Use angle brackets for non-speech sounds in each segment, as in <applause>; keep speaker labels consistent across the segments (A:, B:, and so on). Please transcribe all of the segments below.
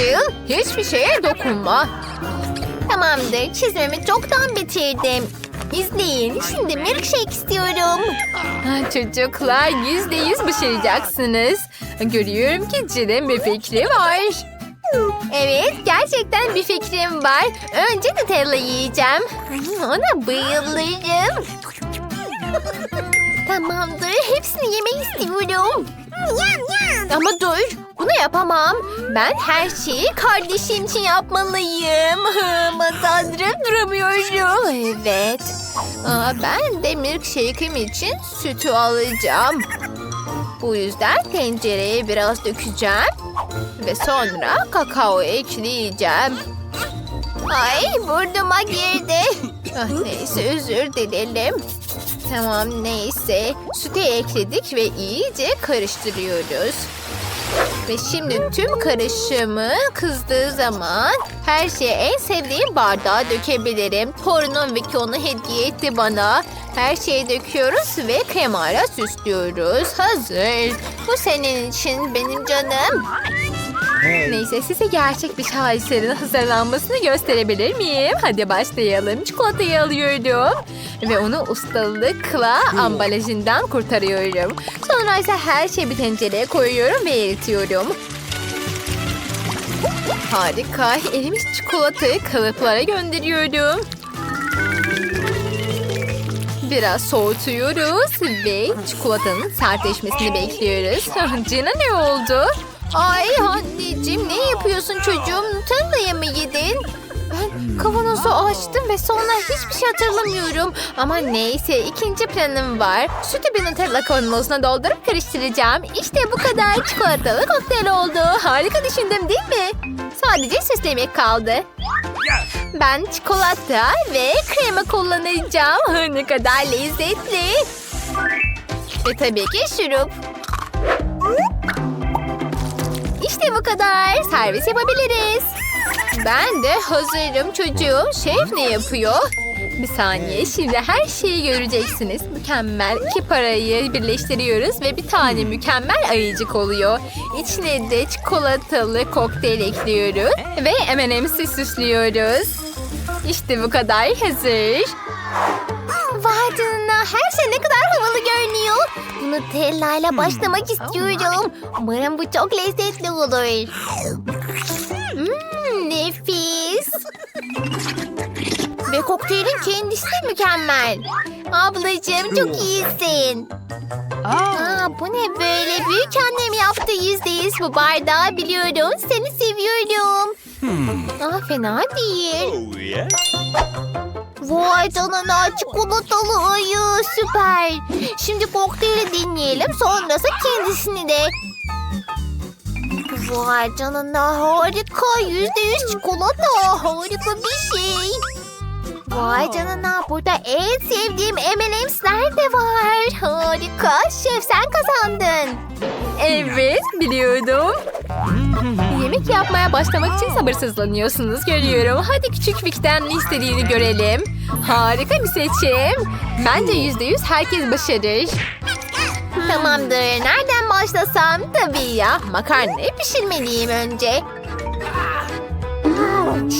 A: Jill, hiçbir şeye dokunma. Tamamdır, çizmemi çoktan bitirdim. İzleyin, şimdi milkshake istiyorum. Çocuklar yüzde yüz başaracaksınız. Görüyorum ki Jill'in bir fikri var. Evet, gerçekten bir fikrim var. Önce Nutella yiyeceğim. Ona bayılırım. Tamamdır, hepsini yemek istiyorum. Ama dur, bunu yapamam. Ben her şeyi kardeşim için yapmalıyım. Aman tanrım duramıyorum. Evet. Aa, ben de milkshake'im için sütü alacağım. Bu yüzden tencereye biraz dökeceğim. Ve sonra kakao ekleyeceğim. Ay burnuma girdi. Ah, neyse özür dilerim. Tamam neyse. Sütü ekledik ve iyice karıştırıyoruz. Ve şimdi tüm karışımı kızdığı zaman her şeyi en sevdiğim bardağa dökebilirim. Torunum Vicky onu hediye etti bana. Her şeyi döküyoruz ve kremayla süslüyoruz. Hazır. Bu senin için benim canım. Neyse size gerçek bir şaheserin hazırlanmasını gösterebilir miyim? Hadi başlayalım. Çikolatayı alıyorum. Ve onu ustalıkla ambalajından kurtarıyorum. Sonra ise her şeyi bir tencereye koyuyorum ve eritiyorum. Harika. Erimiş çikolatayı kalıplara gönderiyorum. Biraz soğutuyoruz ve çikolatanın sertleşmesini bekliyoruz. <laughs> Cina ne oldu? Ay anneciğim ne yapıyorsun çocuğum? Nutella'ya mı yedin? Ben kavanozu açtım ve sonra hiçbir şey hatırlamıyorum. Ama neyse ikinci planım var. Sütü bir Nutella kavanozuna doldurup karıştıracağım. İşte bu kadar çikolatalı kokteyl oldu. Harika düşündüm değil mi? Sadece süslemek kaldı. Ben çikolata ve krema kullanacağım. <laughs> Ne kadar lezzetli. Ve tabii ki şurup. İşte bu kadar. Servis yapabiliriz. Ben de hazırım çocuğum. Şef ne yapıyor? Bir saniye şimdi her şeyi göreceksiniz. Mükemmel iki parayı birleştiriyoruz ve bir tane mükemmel ayıcık oluyor. İçine de çikolatalı kokteyl ekliyoruz ve M&M'si süslüyoruz. İşte bu kadar hazır. Vay canına her şey ne kadar havalı görünüyor. Nutella ile başlamak istiyorum. Umarım bu çok lezzetli olur. <laughs> Hmm, nefis. Ve kokteylin kendisi de mükemmel. Ablacığım çok iyisin. Aa, bu ne böyle? Büyük annem yaptı yüzde yüz bu bardağı biliyorum. Seni seviyorum. Aa, fena değil.
B: Oh, yeah?
A: Vay canına çikolatalı ayı süper. Şimdi kokteyli deneyelim sonrası kendisini de. Vay canına harika yüzde yüz çikolata harika bir şey. Vay canına burada en sevdiğim M&M'sler de var. Harika şef sen kazandın. Evet biliyordum. Yemek yapmaya başlamak için sabırsızlanıyorsunuz görüyorum. Hadi küçük Vic'ten ne istediğini görelim. Harika bir seçim. Bence yüzde yüz herkes başarır. Tamamdır. Nereden başlasam? Tabii ya. Makarnayı pişirmeliyim önce.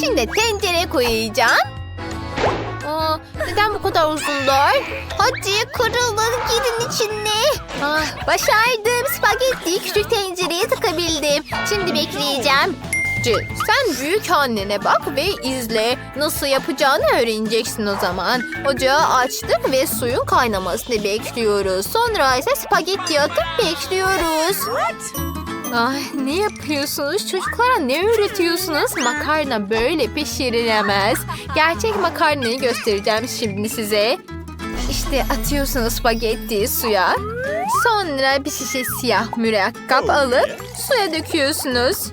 A: Şimdi tencere koyacağım. Aa, neden bu kadar uzunlar? Hadi kırılın girin içine. Ah, başardım. Spagetti küçük tencereye takabildim. Şimdi bekleyeceğim. Jill, sen büyük annene bak ve izle. Nasıl yapacağını öğreneceksin o zaman. Ocağı açtık ve suyun kaynamasını bekliyoruz. Sonra ise spagetti atıp bekliyoruz. Ay ne yapıyorsunuz? Çocuklara ne öğretiyorsunuz? Makarna böyle pişirilemez. Gerçek makarnayı göstereceğim şimdi size. İşte atıyorsunuz spagettiyi suya. Sonra bir şişe siyah mürekkep alıp suya döküyorsunuz.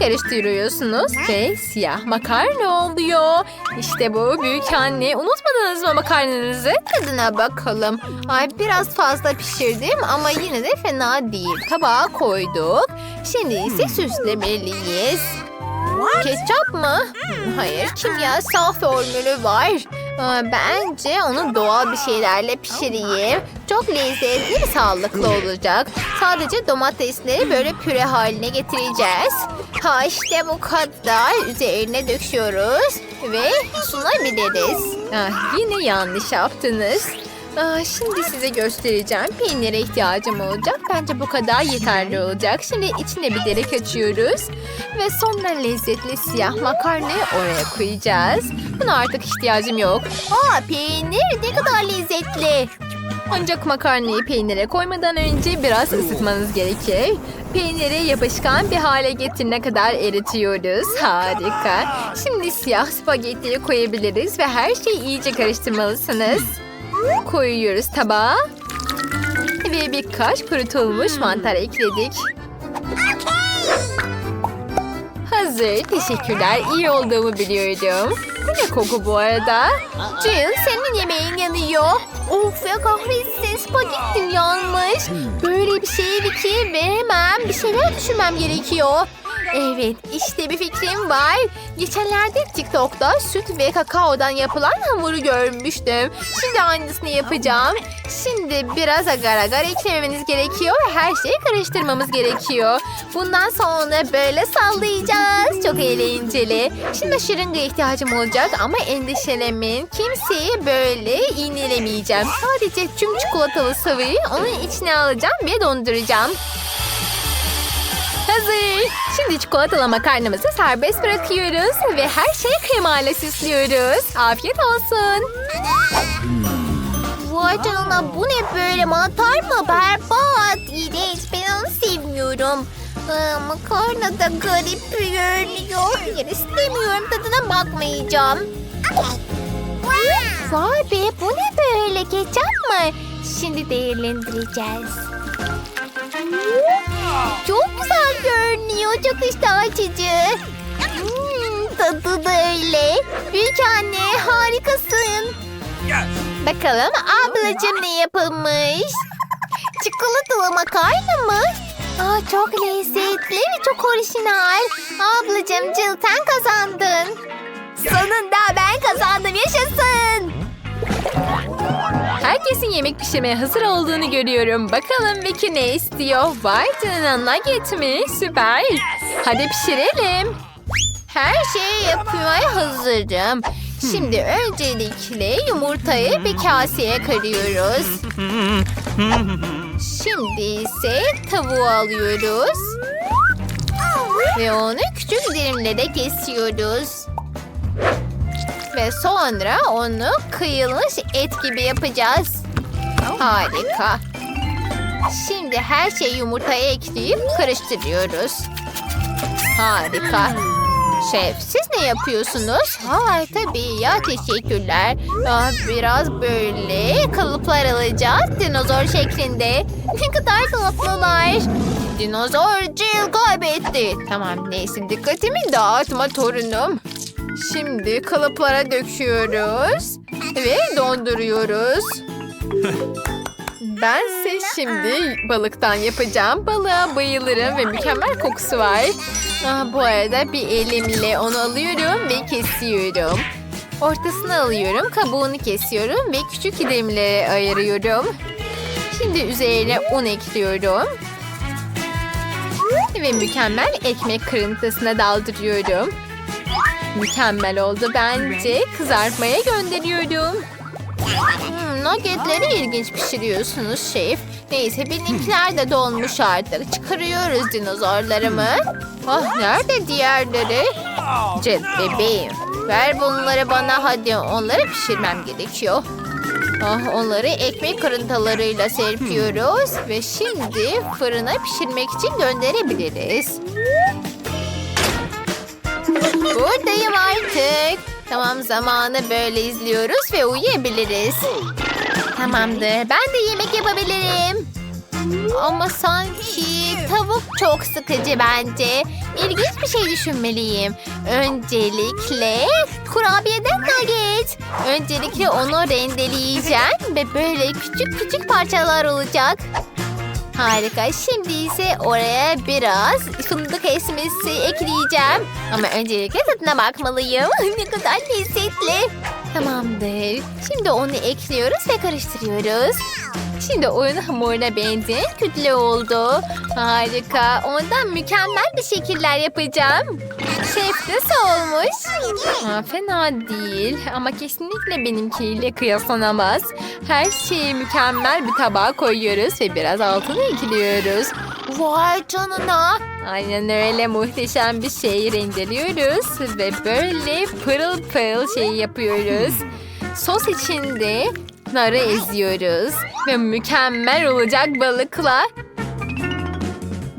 A: Karıştırıyorsunuz ve siyah makarna oluyor. İşte bu büyük anne. Unutmadınız mı makarnanızı? Tadına bakalım. Ay biraz fazla pişirdim ama yine de fena değil. Tabağa koyduk. Şimdi ise süslemeliyiz. Ketçap mı? Hayır kimyasal formülü var. Aa, Bence onu doğal bir şeylerle pişireyim. Çok lezzetli ve sağlıklı olacak. Sadece domatesleri böyle püre haline getireceğiz. Ha işte bu kadar. Üzerine döküyoruz ve sunabiliriz. Ah, yine yanlış yaptınız. Aa, şimdi size göstereceğim. Peynire ihtiyacım olacak. Bence bu kadar yeterli olacak. Şimdi içine bir delik açıyoruz. Ve sonra lezzetli siyah makarnayı oraya koyacağız. Buna artık ihtiyacım yok. Aa peynir ne kadar lezzetli. Ancak makarnayı peynire koymadan önce biraz ısıtmanız gerekir. Peyniri yapışkan bir hale getirene kadar eritiyoruz. Harika. Şimdi siyah spagettiyi koyabiliriz ve her şeyi iyice karıştırmalısınız. Koyuyoruz tabağa. Ve birkaç kurutulmuş mantar ekledik. Hazır. Teşekkürler. İyi olduğumu biliyordum. Bu ne koku bu arada? Jill senin yemeğin yanıyor. Of ya kahretsin spagettim yanmış. Böyle bir şeydi ki ve hemen bir şeyler düşünmem gerekiyor. Evet işte bir fikrim var. Geçenlerde TikTok'ta süt ve kakaodan yapılan hamuru görmüştüm. Şimdi aynısını yapacağım. Şimdi biraz agar agar eklememiz gerekiyor. Her şeyi karıştırmamız gerekiyor. Bundan sonra böyle sallayacağız. Çok eğlenceli. Şimdi şırınga ihtiyacım olacak ama endişelemeyin. Kimseyi böyle iğnelemeyeceğim. Sadece tüm çikolatalı sıvıyı onun içine alacağım ve donduracağım. Hazır. Şimdi çikolatalı makarnamızı serbest bırakıyoruz ve her şeyi kremayla süslüyoruz. Afiyet olsun. Vay canına bu ne böyle mantar mı? Berbat. İğrenç ben onu sevmiyorum. Aa, makarna da garip görünüyor. Yer istemiyorum tadına bakmayacağım. Vay be bu ne böyle ketçap mı? Şimdi değerlendireceğiz. Çok güzel görünüyor. Çok iştah açıcı. Hmm, tadı da öyle. Büyük anne harikasın. Bakalım ablacığım ne yapılmış? Çikolatalı makarna mı? Aa, çok lezzetli ve çok orijinal. Ablacığım Jill sen kazandın. Sonunda ben kazandım yaşasın. Herkesin yemek pişirmeye hazır olduğunu görüyorum. Bakalım Vicky ne istiyor? Vay canına mi? Süper. Hadi pişirelim. Her şeyi yapmaya hazırım. Şimdi öncelikle yumurtayı bir kaseye kırıyoruz. Şimdi ise tavuğu alıyoruz. Ve onu küçük dilimlere kesiyoruz. Ve sonra onu kıyılmış et gibi yapacağız. Harika. Şimdi her şeyi yumurtaya ekleyip karıştırıyoruz. Harika. Şef siz ne yapıyorsunuz? Ha tabii ya teşekkürler. Ah, biraz böyle kalıplar alacağız dinozor şeklinde. Ne kadar tatlılar. Dinozor Jill kaybetti. Tamam neyse dikkatimi dağıtma torunum. Şimdi kalıplara döküyoruz ve donduruyoruz. Bense şimdi balıktan yapacağım. Balığa bayılırım ve mükemmel kokusu var. Ah, bu arada bir elimle onu alıyorum ve kesiyorum. Ortasını alıyorum, kabuğunu kesiyorum ve küçük dilimlere ayırıyorum. Şimdi üzerine un ekliyorum. Ve mükemmel ekmek kırıntısına daldırıyorum. Mükemmel oldu bence. Kızartmaya gönderiyorum. Hmm, nuggetleri ilginç pişiriyorsunuz şef. Neyse benimkiler de dolmuş artık. Çıkarıyoruz dinozorlarımı. Ah nerede diğerleri? Cet bebeğim. Ver bunları bana hadi. Onları pişirmem gerekiyor. Ah, onları ekmek kırıntılarıyla serpiyoruz. Ve şimdi fırına pişirmek için gönderebiliriz. Buradayım artık. Tamam zamanı böyle izliyoruz ve uyuyabiliriz. Tamamdır ben de yemek yapabilirim. Ama sanki tavuk çok sıkıcı bence. İlginç bir şey düşünmeliyim. Öncelikle kurabiyeden nugget. Öncelikle onu rendeleyeceğim ve böyle küçük küçük parçalar olacak. Harika. Şimdi ise oraya biraz fındık esmesi ekleyeceğim. Ama öncelikle tadına bakmalıyım. <laughs> ne kadar lezzetli. Tamamdır. Şimdi onu ekliyoruz ve karıştırıyoruz. Şimdi oyun hamuruna benzeyen kütle oldu. Harika. Ondan mükemmel bir şekiller yapacağım. Şef nasıl olmuş? Ha, fena değil ama kesinlikle benimkiyle kıyaslanamaz. Her şeyi mükemmel bir tabağa koyuyoruz ve biraz altını ekliyoruz. Vay canına. Aynen öyle muhteşem bir şey rendeliyoruz ve böyle pırıl pırıl şey yapıyoruz. Sos içinde narı eziyoruz ve mükemmel olacak balıkla.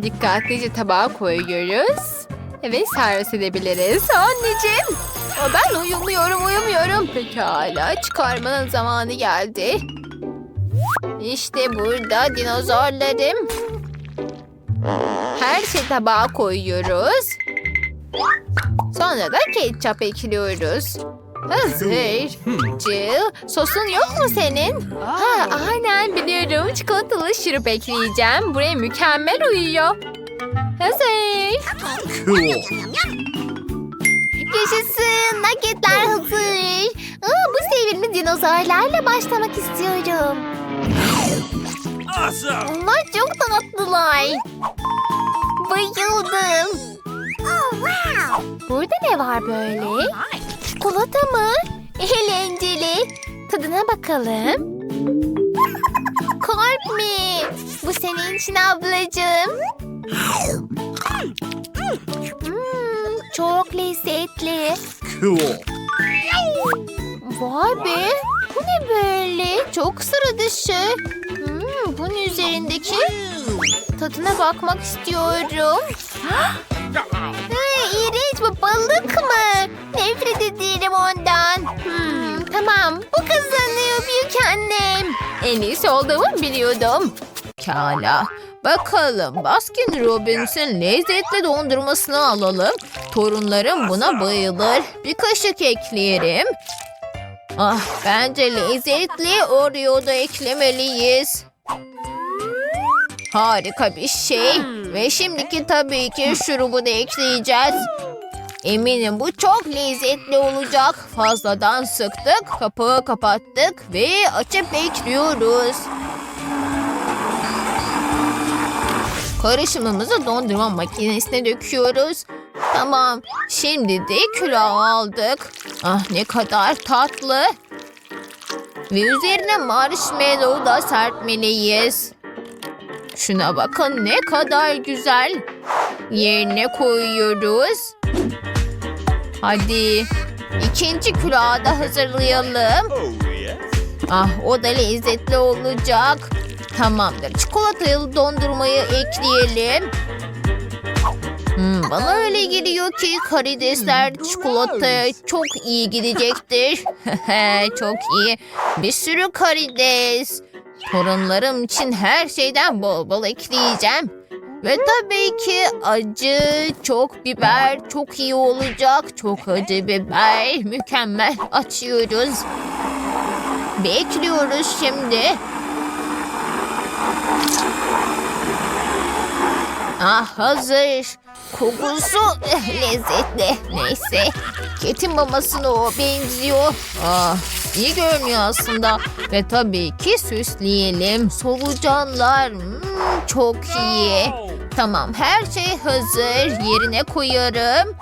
A: Dikkatlice tabağa koyuyoruz ve servis edebiliriz. Anneciğim, ben uyumuyorum uyumuyorum. Pekala çıkarmanın zamanı geldi. İşte burada dinozorlarım. Her şey tabağa koyuyoruz. Sonra da ketçap ekliyoruz. Hazır. Jill, sosun yok mu senin? Ha, aynen biliyorum. Çikolatalı şurup ekleyeceğim. Buraya mükemmel uyuyor. Hazır.
B: Cool.
A: Yaşasın. Nuggetler hazır. Aa, bu sevimli dinozorlarla başlamak istiyorum.
B: Awesome.
A: Onlar çok tatlılar. Bayıldım. Burada ne var böyle? Çikolata mı? Eğlenceli. Tadına bakalım. Kalp mi? Bu senin için ablacığım. Hmm, çok lezzetli.
B: Cool.
A: Vay be. Bu ne böyle? Çok sıra dışı. Hmm, bunun üzerindeki tadına bakmak istiyorum. Ha, iğrenç bu balık mı? Nefret ederim ondan. Hmm, tamam bu kazanıyor büyük annem. En iyisi olduğumu biliyordum. Kala. Bakalım Baskin Robbins'in lezzetli dondurmasını alalım. Torunlarım buna bayılır. Bir kaşık ekleyelim. Ah bence lezzetli Oreo da eklemeliyiz. Harika bir şey. Ve şimdiki tabii ki şurubu da ekleyeceğiz. Eminim bu çok lezzetli olacak. Fazladan sıktık, kapağı kapattık ve açıp bekliyoruz. Karışımımızı dondurma makinesine döküyoruz. Tamam, şimdi de külahı aldık. Ah ne kadar tatlı. Ve üzerine marshmallow da serpmeliyiz. Şuna bakın ne kadar güzel. Yerine koyuyoruz. Hadi ikinci külahı da hazırlayalım.
B: Oh.
A: Ah o da lezzetli olacak. Tamamdır. Çikolatalı dondurmayı ekleyelim. Hmm, bana öyle geliyor ki karidesler çikolataya çok iyi gidecektir. <laughs> çok iyi. Bir sürü karides. Torunlarım için her şeyden bol bol ekleyeceğim. Ve tabii ki acı, çok biber çok iyi olacak. Çok acı biber. Mükemmel. Açıyoruz. Bekliyoruz şimdi. Ah hazır. Kokusu <laughs> lezzetli. Neyse. Ketin mamasına o benziyor. Ah iyi görünüyor aslında. Ve tabii ki süsleyelim. Solucanlar. Hmm, çok iyi. Tamam her şey hazır. Yerine koyarım.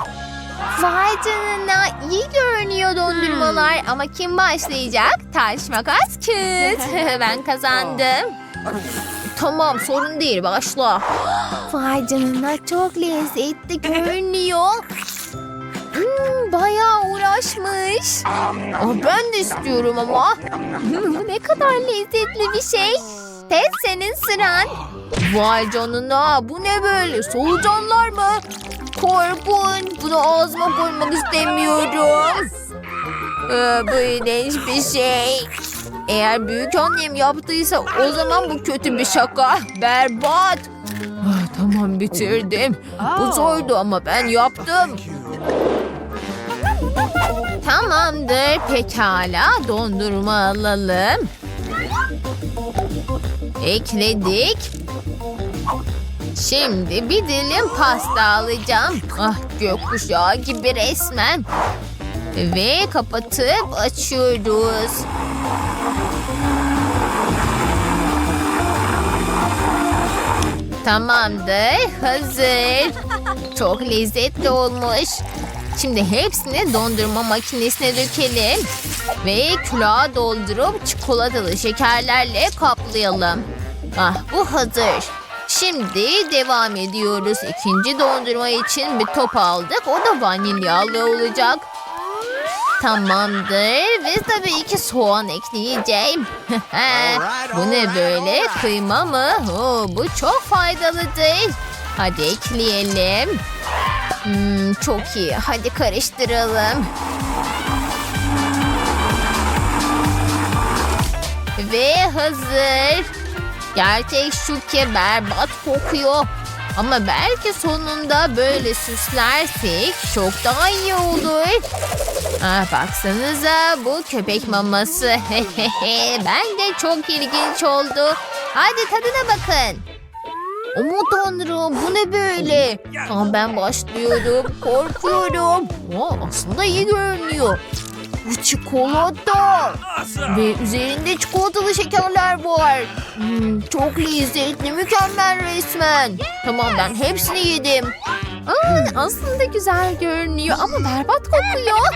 A: Vay canına iyi görünüyor dondurmalar ama kim başlayacak? Taş makas kağıt. <laughs> <laughs> ben kazandım. Tamam sorun değil başla. Vay canına çok lezzetli görünüyor. Hmm, bayağı uğraşmış. Aa, ben de istiyorum ama. Hmm, ne kadar lezzetli bir şey. Ted senin sıran. Vay canına bu ne böyle solucanlar mı? Korkun bunu ağzıma koymak istemiyorum. Ee, bu iğrenç bir şey. Eğer büyük annem yaptıysa o zaman bu kötü bir şaka. Berbat. Ah, tamam bitirdim. Bu zordu ama ben yaptım. Tamamdır pekala dondurma alalım. Ekledik. Şimdi bir dilim pasta alacağım. Ah gökkuşağı gibi resmen. Ve kapatıp açıyoruz. Tamamdır. Hazır. Çok lezzetli olmuş. Şimdi hepsini dondurma makinesine dökelim. Ve külaha doldurup çikolatalı şekerlerle kaplayalım. Ah bu hazır. Şimdi devam ediyoruz. İkinci dondurma için bir top aldık. O da vanilyalı olacak. Tamamdır. Ve tabii ki soğan ekleyeceğim. <laughs> bu ne böyle? Kıyma mı? Oo, bu çok faydalıdır. Hadi ekleyelim. Hmm, çok iyi. Hadi karıştıralım. Ve hazır. Gerçek şu ki berbat kokuyor. Ama belki sonunda böyle süslersek çok daha iyi olur. Ah, baksanıza bu köpek maması. <laughs> Bence çok ilginç oldu. Hadi tadına bakın. Aman tanrım bu ne böyle? Aa, ben başlıyorum. Korkuyorum. Aa, aslında iyi görünüyor. Bu çikolata. Ve üzerinde çikolatalı şekerler var. Hmm, çok lezzetli, mükemmel resmen. Tamam ben hepsini yedim. Aa, aslında güzel görünüyor ama berbat kokuyor.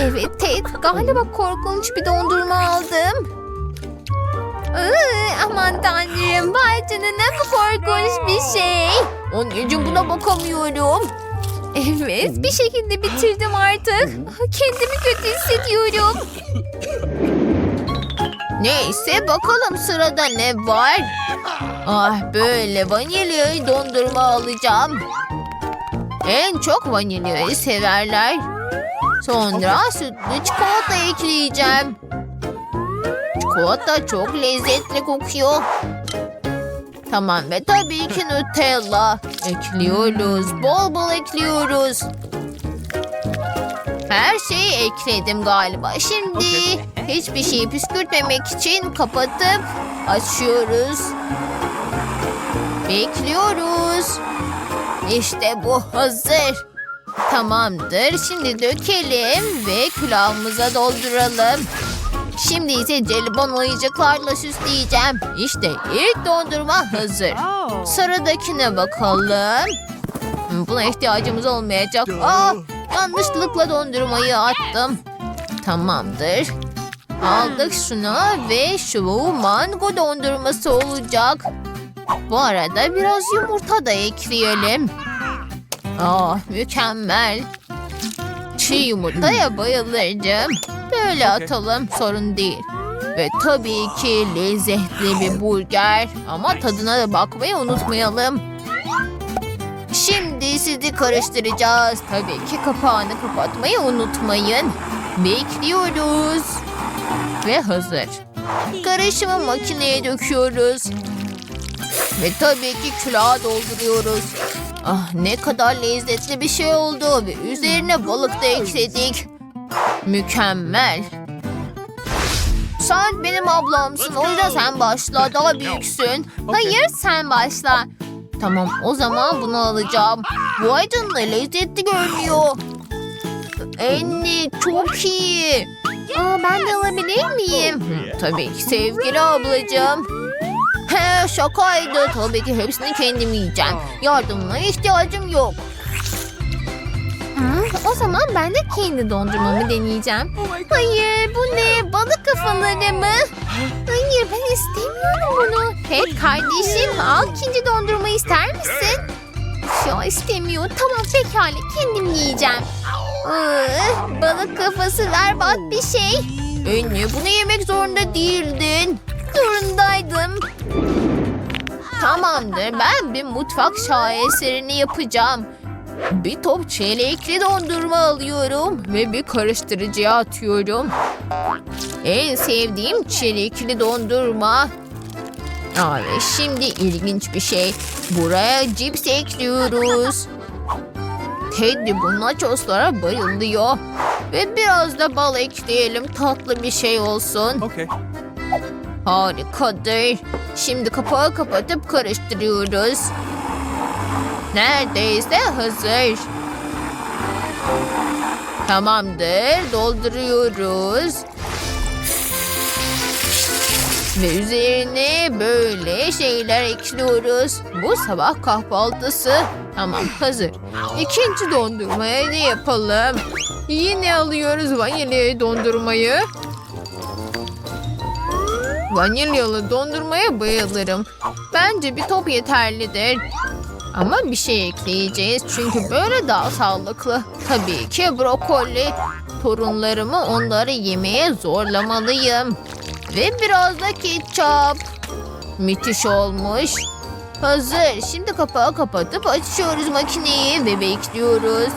A: Evet Ted, galiba korkunç bir dondurma aldım. Iı, aman tanrım, vay canına bu korkunç bir şey. Anneciğim buna bakamıyorum. Evet, bir şekilde bitirdim artık. Kendimi kötü hissediyorum. Neyse bakalım sırada ne var. Ah böyle vanilyalı dondurma alacağım. En çok vanilyayı severler. Sonra sütlü çikolata ekleyeceğim. Çikolata çok lezzetli kokuyor. Tamam ve tabii ki Nutella. Ekliyoruz. Bol bol ekliyoruz. Her şeyi ekledim galiba. Şimdi hiçbir şeyi püskürtmemek için kapatıp açıyoruz. Bekliyoruz. İşte bu hazır. Tamamdır. Şimdi dökelim ve külahımıza dolduralım. Şimdi ise jelibon oyuncaklarla süsleyeceğim. İşte ilk dondurma hazır. Sıradakine bakalım. Hmm, Buna ihtiyacımız olmayacak. Aa, yanlışlıkla dondurmayı attım. Tamamdır. Aldık şunu ve şu mango dondurması olacak. Bu arada biraz yumurta da ekleyelim. Ah mükemmel. Çiğ yumurtaya bayılırım. Böyle atalım sorun değil. Ve tabii ki lezzetli bir burger. Ama tadına da bakmayı unutmayalım. Şimdi sizi karıştıracağız. Tabii ki kapağını kapatmayı unutmayın. Bekliyoruz. Ve hazır. Karışımı makineye döküyoruz. Ve tabii ki külaha dolduruyoruz. Ah ne kadar lezzetli bir şey oldu. Ve üzerine balık da ekledik. Mükemmel. Sen benim ablamsın. O yüzden sen başla. Daha büyüksün. Hayır sen başla. Tamam o zaman bunu alacağım. Vay canına lezzetli görünüyor. Anne çok iyi. Aa, ben de alabilir miyim? Tabii sevgili ablacığım. He şakaydı. Tabii ki hepsini kendim yiyeceğim. Yardımına ihtiyacım yok. Hı, o zaman ben de kendi dondurmamı deneyeceğim. Hayır bu ne? Balık kafaları mı? Hayır ben istemiyorum bunu. Hey kardeşim al ikinci dondurma ister misin? Ya istemiyor. Tamam pekala kendim yiyeceğim. Iı, balık kafası berbat bir şey. Anne bunu yemek zorunda değildin. Zorundaydım. Tamamdır ben bir mutfak şaheserini yapacağım. Bir top çelekli dondurma alıyorum ve bir karıştırıcıya atıyorum. En sevdiğim çelekli dondurma. Aa, şimdi ilginç bir şey. Buraya cips ekliyoruz. Teddy bu nachoslara bayılıyor. Ve biraz da bal ekleyelim tatlı bir şey olsun.
B: Okay.
A: Harikadır. Şimdi kapağı kapatıp karıştırıyoruz. Neredeyse hazır. Tamamdır. Dolduruyoruz. Ve üzerine böyle şeyler ekliyoruz. Bu sabah kahvaltısı. Tamam hazır. İkinci dondurmaya ne yapalım? Yine alıyoruz vanilya dondurmayı. Vanilyalı dondurmaya bayılırım. Bence bir top yeterlidir. Ama bir şey ekleyeceğiz çünkü böyle daha sağlıklı. Tabii ki brokoli. Torunlarımı onları yemeye zorlamalıyım. Ve biraz da ketçap. Müthiş olmuş. Hazır. Şimdi kapağı kapatıp açıyoruz makineyi ve bekliyoruz.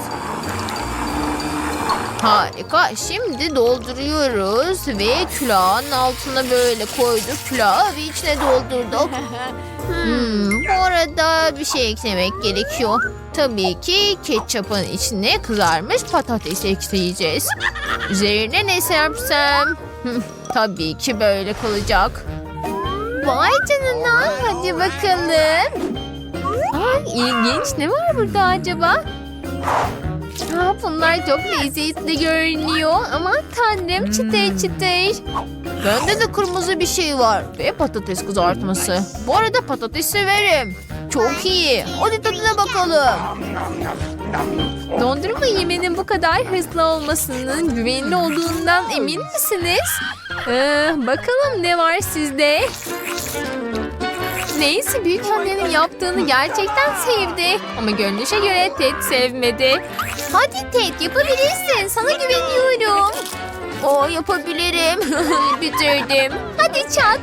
A: Harika. Şimdi dolduruyoruz ve külahın altına böyle koyduk. Külahı ve içine doldurduk. <laughs> Hmm, bu arada bir şey eklemek gerekiyor. Tabii ki ketçapın içine kızarmış patates ekleyeceğiz. Üzerine ne serpsem? Hmm, Tabii ki böyle kalacak. Vay canına hadi bakalım. Ay ilginç ne var burada acaba? Aa, bunlar çok lezzetli görünüyor. Aman tanrım çıtır çıtır. Bende de kırmızı bir şey var ve patates kızartması. Bu arada patates severim. Çok iyi. Hadi tadına bakalım. Dondurma yemenin bu kadar hızlı olmasının güvenli olduğundan emin misiniz? Ee, bakalım ne var sizde? Neyse büyük annenin yaptığını gerçekten sevdi. Ama görünüşe göre Ted sevmedi. Hadi Ted yapabilirsin. Sana güveniyorum. O yapabilirim. <laughs> Bitirdim. Hadi çak.